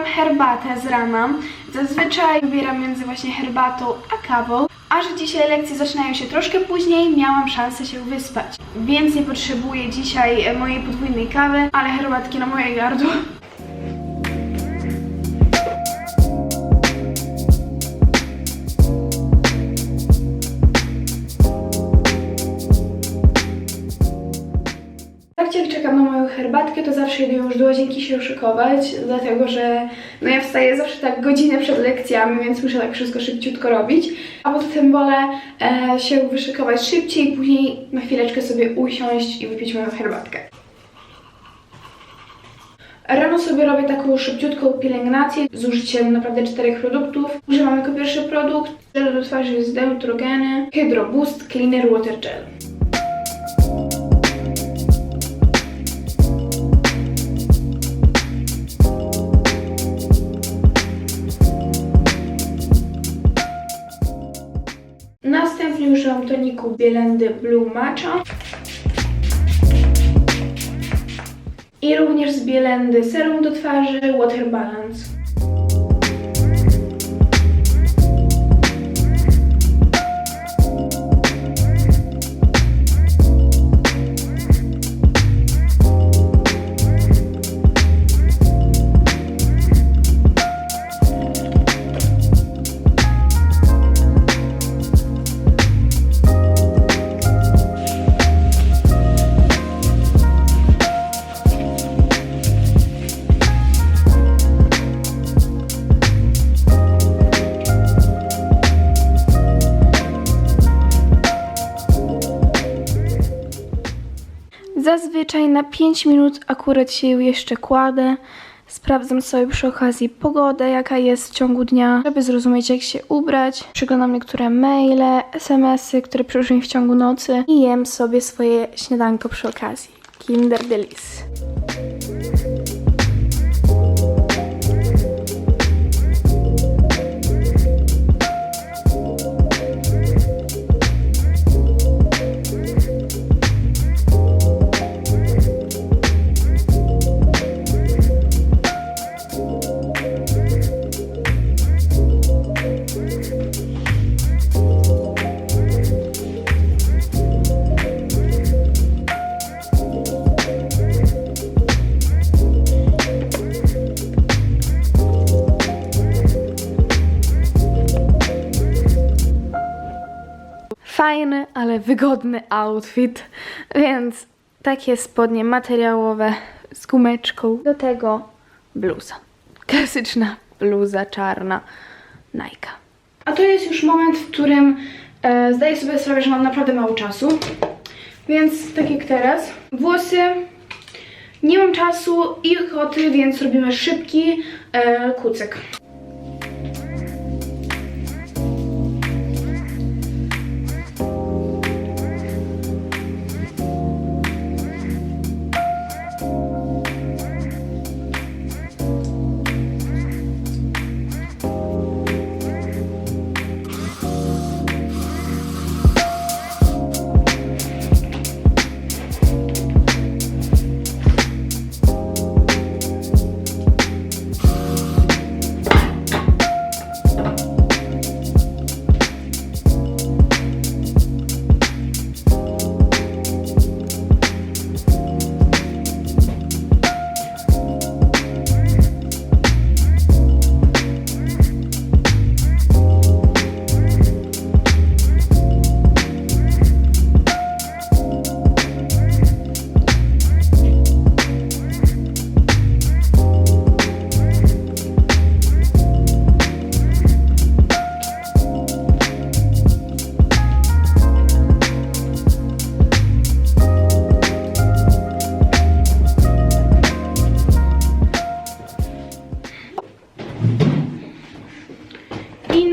herbatę z rana. Zazwyczaj wybieram między właśnie herbatą a kawą, a że dzisiaj lekcje zaczynają się troszkę później, miałam szansę się wyspać. Więc nie potrzebuję dzisiaj mojej podwójnej kawy, ale herbatki na moje gardło. Jak czekam na moją herbatkę, to zawsze idę już do łazienki się szykować, dlatego że no ja wstaję zawsze tak godzinę przed lekcjami, więc muszę tak wszystko szybciutko robić. A poza tym wolę e, się wyszykować szybciej później na chwileczkę sobie usiąść i wypić moją herbatkę. Rano sobie robię taką szybciutką pielęgnację z użyciem naprawdę czterech produktów. Używam jako pierwszy produkt żel do twarzy z Deutrogeny Hydro Boost Cleaner Water Gel. Użyłam toniku Bielendy Blue Matcha. I również z Bielendy serum do twarzy Water Balance. Zazwyczaj na 5 minut akurat się jeszcze kładę. Sprawdzam sobie przy okazji pogodę, jaka jest w ciągu dnia, żeby zrozumieć, jak się ubrać. Przeglądam niektóre maile, smsy, które przyszły mi w ciągu nocy i jem sobie swoje śniadanko przy okazji. Kinder Delice. Fajny, ale wygodny outfit, więc takie spodnie materiałowe z gumeczką. Do tego bluza. Klasyczna bluza czarna Nike. A to jest już moment, w którym e, zdaję sobie sprawę, że mam naprawdę mało czasu. Więc tak jak teraz, włosy nie mam czasu i ochoty, więc robimy szybki e, kucyk.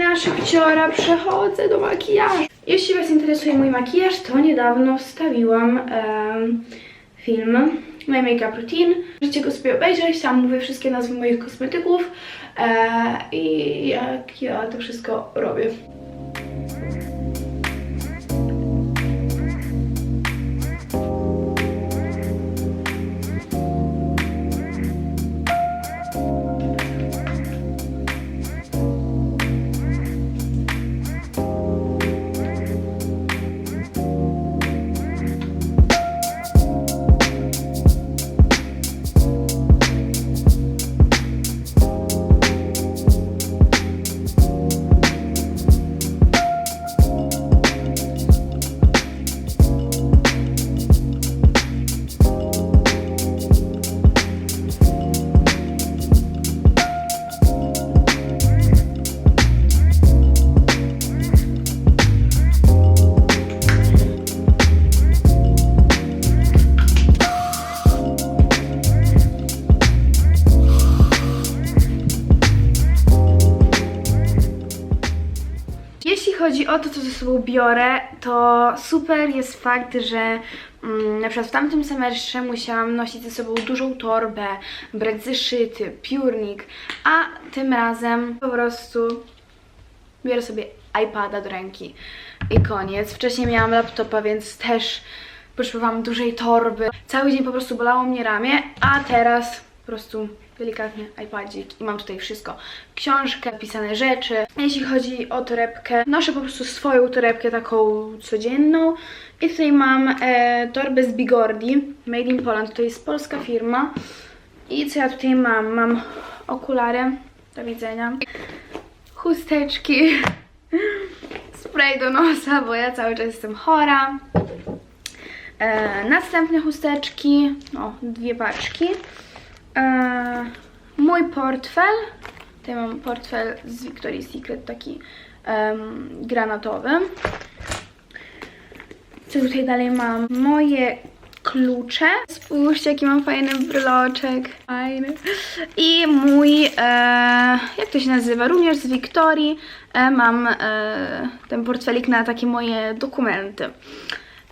I na szybciora przechodzę do makijażu. Jeśli Was interesuje mój makijaż, to niedawno wstawiłam em, film My Makeup Routine. Możecie go sobie obejrzeć, tam mówię wszystkie nazwy moich kosmetyków e, i jak ja to wszystko robię. Chodzi o to, co ze sobą biorę, to super jest fakt, że mm, na przykład w tamtym semestrze musiałam nosić ze sobą dużą torbę, brać zeszyty, piórnik, a tym razem po prostu biorę sobie iPada do ręki i koniec. Wcześniej miałam laptopa, więc też potrzebowałam dużej torby. Cały dzień po prostu bolało mnie ramię, a teraz po prostu delikatnie iPadzik i mam tutaj wszystko. Książkę, pisane rzeczy. Jeśli chodzi o torebkę, noszę po prostu swoją torebkę taką codzienną i tutaj mam e, torbę z Bigordi, Made in Poland, to jest polska firma. I co ja tutaj mam? Mam okulary do widzenia, chusteczki, spray do nosa, bo ja cały czas jestem chora. E, następne chusteczki, o, dwie paczki. E, mój portfel. Tutaj mam portfel z Victoria's Secret, taki em, granatowy. Co tutaj dalej mam? Moje klucze. Spójrzcie, jaki mam fajny bryloczek. Fajny. I mój, e, jak to się nazywa? Również z Wiktorii. E, mam e, ten portfelik na takie moje dokumenty.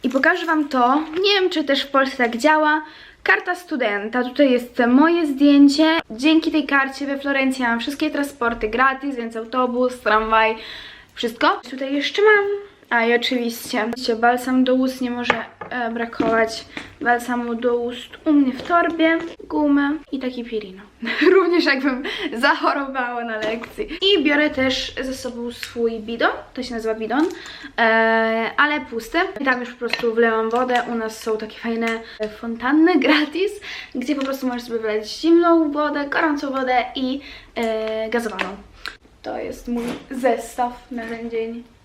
I pokażę Wam to. Nie wiem, czy też w Polsce tak działa. Karta studenta. Tutaj jest moje zdjęcie. Dzięki tej karcie we Florencji mam wszystkie transporty gratis, więc autobus, tramwaj, wszystko. Tutaj jeszcze mam. A i oczywiście, balsam do ust nie może e, brakować. Balsamu do ust u mnie w torbie, gumę i taki pirino. Również jakbym zachorowała na lekcji. I biorę też ze sobą swój bidon, to się nazywa bidon, e, ale pusty. I tam już po prostu wlewam wodę. U nas są takie fajne e, fontanny gratis, gdzie po prostu możesz sobie wleć zimną wodę, gorącą wodę i e, gazowaną. To jest mój zestaw na ten dzień.